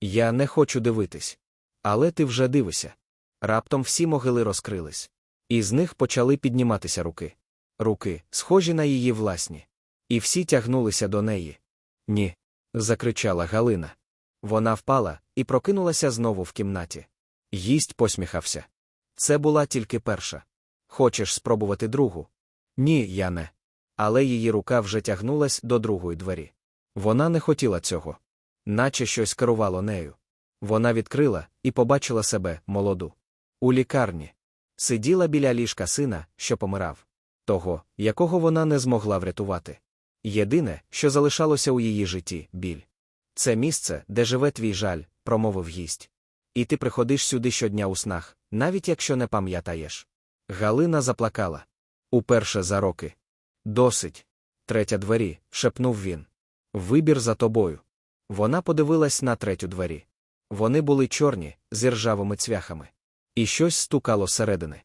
Я не хочу дивитись. Але ти вже дивишся. Раптом всі могили розкрились. І з них почали підніматися руки. Руки, схожі на її власні. І всі тягнулися до неї. Ні. закричала Галина. Вона впала і прокинулася знову в кімнаті. Гість посміхався. Це була тільки перша. Хочеш спробувати другу? Ні, я не. Але її рука вже тягнулась до другої двері. Вона не хотіла цього. Наче щось керувало нею. Вона відкрила і побачила себе молоду. У лікарні. Сиділа біля ліжка сина, що помирав. Того, якого вона не змогла врятувати. Єдине, що залишалося у її житті біль. Це місце, де живе твій жаль, промовив гість. І ти приходиш сюди щодня у снах, навіть якщо не пам'ятаєш. Галина заплакала. Уперше за роки. Досить. Третя двері, шепнув він. Вибір за тобою. Вона подивилась на третю двері. Вони були чорні, з ржавими цвяхами. І щось стукало зсередини.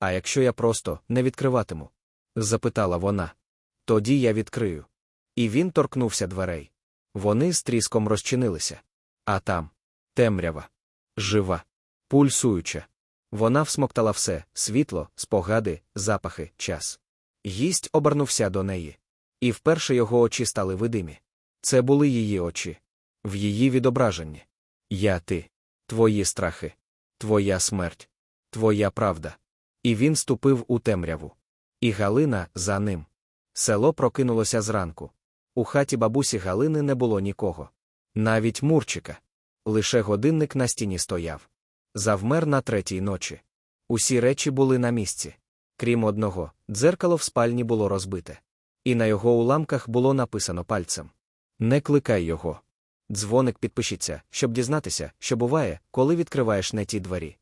А якщо я просто не відкриватиму? запитала вона. Тоді я відкрию. І він торкнувся дверей. Вони з тріском розчинилися. А там темрява. Жива, пульсуюча. Вона всмоктала все світло, спогади, запахи, час. Гість обернувся до неї. І вперше його очі стали видимі. Це були її очі. В її відображенні. Я ти. Твої страхи. Твоя смерть. Твоя правда. І він ступив у темряву. І Галина за ним. Село прокинулося зранку. У хаті бабусі Галини не було нікого. Навіть Мурчика. Лише годинник на стіні стояв. Завмер на третій ночі. Усі речі були на місці. Крім одного, дзеркало в спальні було розбите. І на його уламках було написано пальцем: Не кликай його. Дзвоник підпишіться, щоб дізнатися, що буває, коли відкриваєш не ті двері.